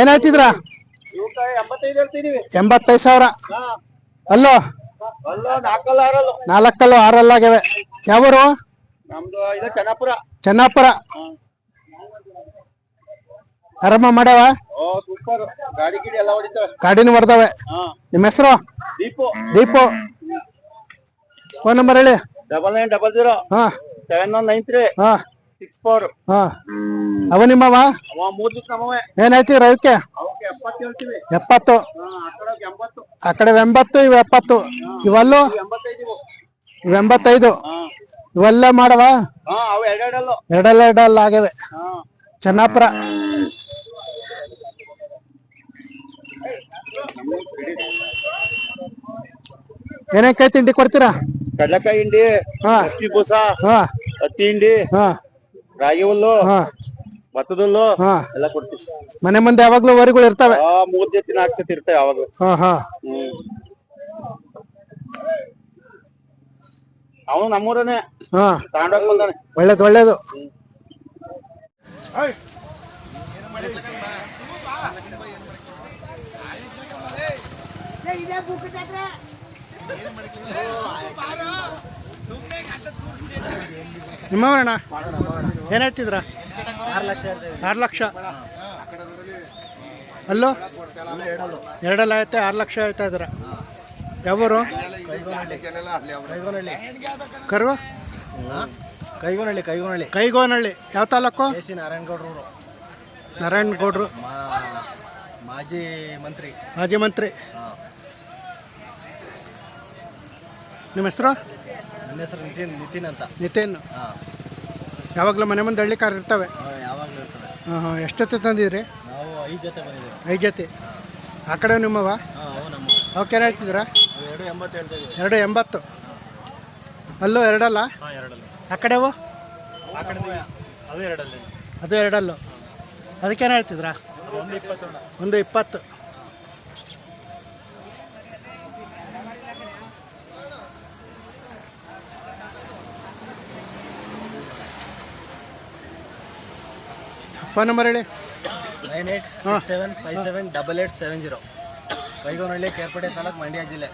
ಏನ್ ಹೇಳ್ತಿದ್ರ ಎಂಬತ್ತೈದು ಸಾವಿರ. ಅಲ್ಲೋ? ನಾಲ್ಕಲ್ಲ ಆರಲ್ಲ. ನಾಲ್ಕಲ್ಲು ಆರಲ್ಲಾಗ್ಯವೆ ಯಾವರು? ಚೆನ್ನಾಪುರ. ಚೆನ್ನಾಪುರ. ಆರಾಮ ಮಾಡ್ಯಾವ? ಗಾಡಿನೂ ಬರ್ದವೆ ಹಾ. ನಿಮ್ಮ ಹೆಸರು? ದೀಪು. ದೀಪು. ಫೋನ್ ನಂಬರ್ ಹೇಳಿ. Double nine double zero. ಹಾ. Seven one nine three. ಹಾ. ಸಿಕ್ಸ್ ಫೋರ್ ಹಾ. ಅವ ನಿಮ್ಮವ? ಅವ ಮೂರ್ ದಿವಸ ನಮ್ಮವೆ. ಏನ್ ಹೇಳ್ತೀರ ಅವಕ್ಕೆ ಎಪ್ಪತ್ತು ಹೇಳ್ತೀವಿ. ಎಪ್ಪತ್ತು. ಹಾ ಆ ಕಡೆ ಎಂಬತ್ತು. ಆ ಕಡೆ ಎಂಬತ್ತು ಇವು ಎಪ್ಪತ್ತು. ಇವಲ್ಲು? ಇವು ಎಂಬತ್ತೈದು ಇವು. ಇವು ಎಂಬತ್ತೈದು. ಹಾ. ಇವೆಲ್ಲ ಮಾಡವ? ಹಾ ಅವು ಎರಡೆರಡಲ್ಲು. ಎರಡಲ್ಲ ಎರಡಲ್ಲ ಆಗ್ಯವೆ. ಹಾ. ಚೆನ್ನಾಪುರ. ಏನೇನ್ ಕೈ ತಿಂಡಿ ಕೊಡ್ತೀರಾ? ಕಡಲೆಕಾಯಿ ಹಿಂಡಿ ಹಾ. ಹತ್ತಿ ಬೂಸ ಹಾ. ಹತ್ತಿ ಹಿಂಡಿ ಹಾ. ರಾಗಿ ಹುಲ್ಲು ಹಾ. ಭತ್ತದ ಹುಲ್ಲು ಹಾ. ಎಲ್ಲ ಕೊಡ್ತೀವಿ. ಮನೆ ಮುಂದೆ ಯಾವಾಗ್ಲೂ ವರಿಗಳು ಇರ್ತಾವೆ. ಆ ಮೂರ್ ಜೊತೆ ನಾಲ್ಕು ಜೊತೆ ಇರ್ತವೆ ಯಾವಾಗ್ಲೂ. ಹಾ ಹಾ. ಹ್ಮ್. ಅವನು ನಮ್ಮೂರನೇ. ಹಾ. ತಗೊಂಡೋಗ್ ಬಂದಾನೆ. ಒಳ್ಳೇದು ಒಳ್ಳೇದು. ನಿಮ್ಮವರಣ್ಣ ಏನು ಹೇಳ್ತಿದ್ರ? ಆರು ಲಕ್ಷ ಆರು ಲಕ್ಷ. ಅಲ್ಲೋ? ಎರಡಲ್ಲ ಐತೆ ಆರು ಲಕ್ಷ ಹೇಳ್ತಾ ಇದ್ದಾರೆ? ಯಾವೂರು? ಕರ್ವ ಕೈಗೋನಹಳ್ಳಿ. ಕೈಗೋನಹಳ್ಳಿ ಕೈಗೋನಹಳ್ಳಿ. ಯಾವ ತಾಲೂಕು? ಸಿ ನಾರಾಯಣಗೌಡ್ರವರು ನಾರಾಯಣಗೌಡ್ರು. ಮಾಜಿ ಮಂತ್ರಿ. ಮಾಜಿ ಮಂತ್ರಿ. ನಿಮ್ಮ ಹೆಸರು? ನನ್ನ ಹೆಸರು ನಿತಿನ್ ನಿತಿನ್ ಅಂತ. ನಿತಿನ್? ಹಾಂ. ಯಾವಾಗಲೂ ಮನೆ ಮುಂದೆ ಹಳ್ಳಿ ಕಾರ್ ಇರ್ತವೆ. ಯಾವಾಗಲೂ ಇರ್ತದೆ. ಹಾಂ ಹಾಂ ಎಷ್ಟೊತ್ತೆ ತಂದಿದ್ರಿ? ನಾವು ಐದು ಜೊತೆ ಬಂದಿದ್ದೇವೆ. ಐದು ಜೊತೆ? ಆ ಕಡೆ ನಿಮ್ಮವ? ಹಾಂ ಅವು ನಮ್ಮ ಹೇಳ್ತಿದ್ದೀರಾ? ಎರಡು ಎಂಬತ್ತು ಅಲ್ಲೋ ಇದೀವಿ ಎರಡು ಎಂಬತ್ತು. ಅಲ್ಲೂ ಎರಡಲ್ಲ? ಹಾಂ ಎರಡಲ್ಲಿ. ಆ ಕಡೆವು ಆ ಕಡೆ ಅದು ಎರಡಲ್ಲ. ಅದು ಎರಡಲ್ಲು. ಅದಕ್ಕೇನು ಹೇಳ್ತಿದ್ರಾ ಒಂದು ಇಪ್ಪತ್ತು ಒಂದು ಇಪ್ಪತ್ತು. ಫೋನ್ ನಂಬರ್ ಹೇಳಿ. Nine eight seven five seven double eight seven zero Kaigonahalli Kerpete taluk Mandya ಜಿಲ್ಲೆ.